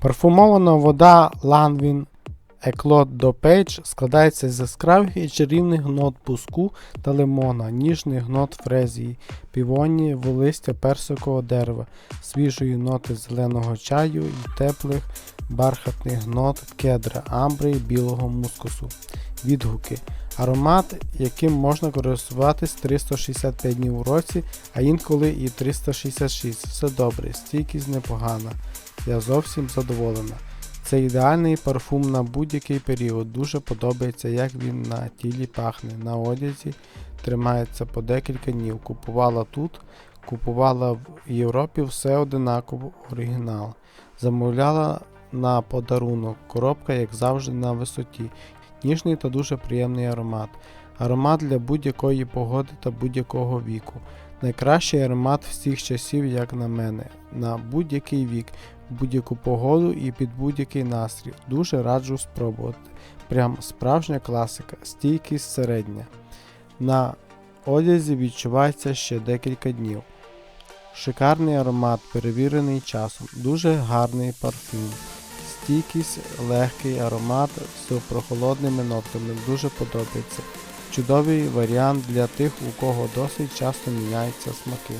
Парфумована вода Lanvin Eclot до Page складається з яскравих і чарівних нот буску та лимона, ніжних нот фрезії, півонії, волистя персикового дерева, свіжої ноти зеленого чаю і теплих бархатних нот кедра, амбри і білого мускусу. Відгуки. Аромат, яким можна користуватись 365 днів у році, а інколи і 366. Все добре, стійкість непогана. Я зовсім задоволена. Це ідеальний парфум на будь-який період. Дуже подобається, як він на тілі пахне. На одязі тримається по декілька днів. Купувала тут, купувала в Європі все одинаково оригінал. Замовляла на подарунок. Коробка, як завжди, на висоті. Ніжний та дуже приємний аромат. Аромат для будь-якої погоди та будь-якого віку. Найкращий аромат всіх часів, як на мене, на будь-який вік, будь-яку погоду і під будь-який настрій. Дуже раджу спробувати. Прям справжня класика, стійкість середня. На одязі відчувається ще декілька днів. Шикарний аромат, перевірений часом, дуже гарний парфюм. Стійкість, легкий аромат з прохолодними нотками дуже подобається. Чудовий варіант для тих, у кого досить часто міняються смаки.